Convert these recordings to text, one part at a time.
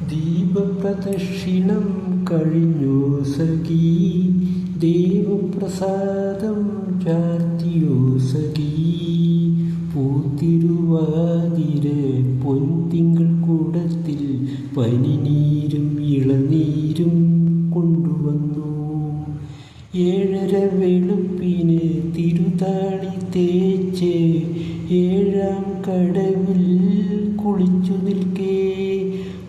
ദീപപ്രദക്ഷിണം കഴിഞ്ഞു സഖി ദേവപ്രസാദം ചാർത്തിയോ സഖി പൂത്തിരുവാതിര പൊൻതിങ്കൾ കൂടത്തിൽ പനിനീരും ഇളനീരും കൊണ്ടുവന്നു. ഏഴര വെളുപ്പിന് തിരുതാളി തേച്ച് ഏഴാം കടവിൽ കുളിച്ചു നിൽക്കേ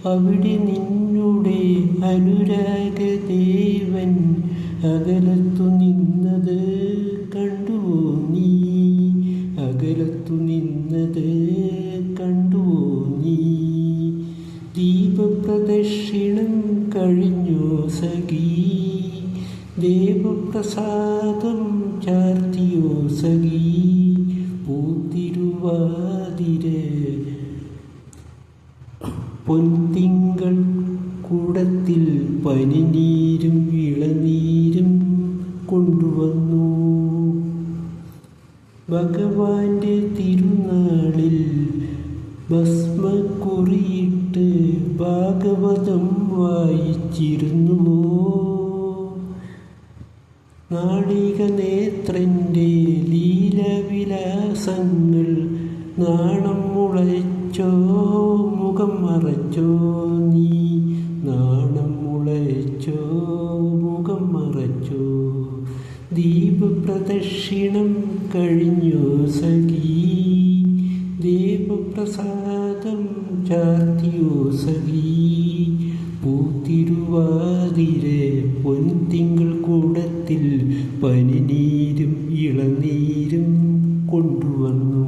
അവിടെ നിന്നുടെ അനുരാഗദേവൻ അകലത്തു നിന്നത് കണ്ടുവോ നീ. അകലത്തു നിന്നത് കണ്ടുവോ നീ. ദീപപ്രദക്ഷിണം കഴിഞ്ഞോ സഖി. ദേവപ്രസാദം ചാർത്തിയോ സഖി. പൂത്തിരുവാതിര പൊൻതിങ്കൾ കൂടത്തിൽ പനിനീരും ഇളനീരും കൊണ്ടുവന്നു. ഭഗവാന്റെ തിരുനാളിൽ ഭസ്മക്കുറിയിട്ട് ഭാഗവതം വായിച്ചിരുന്നുമോ? നാളിക നേത്രന്റെ ലീലവിലാസങ്ങൾ നാണം മുളച്ചോ? മുഖം മറച്ചോ നീ? നാണം മുളച്ചോ? മുഖം മറച്ചോ? ദീപപ്രദക്ഷിണം കഴിഞ്ഞു സഖീ? ദീപപ്രസാദം ചാത്തിയോ സഖീ? പൂത്തിരുവാതിരെ പൊൻതിങ്കൾ കൂടത്തിൽ പനിനീരും ഇളനീരും കൊണ്ടുവന്നു.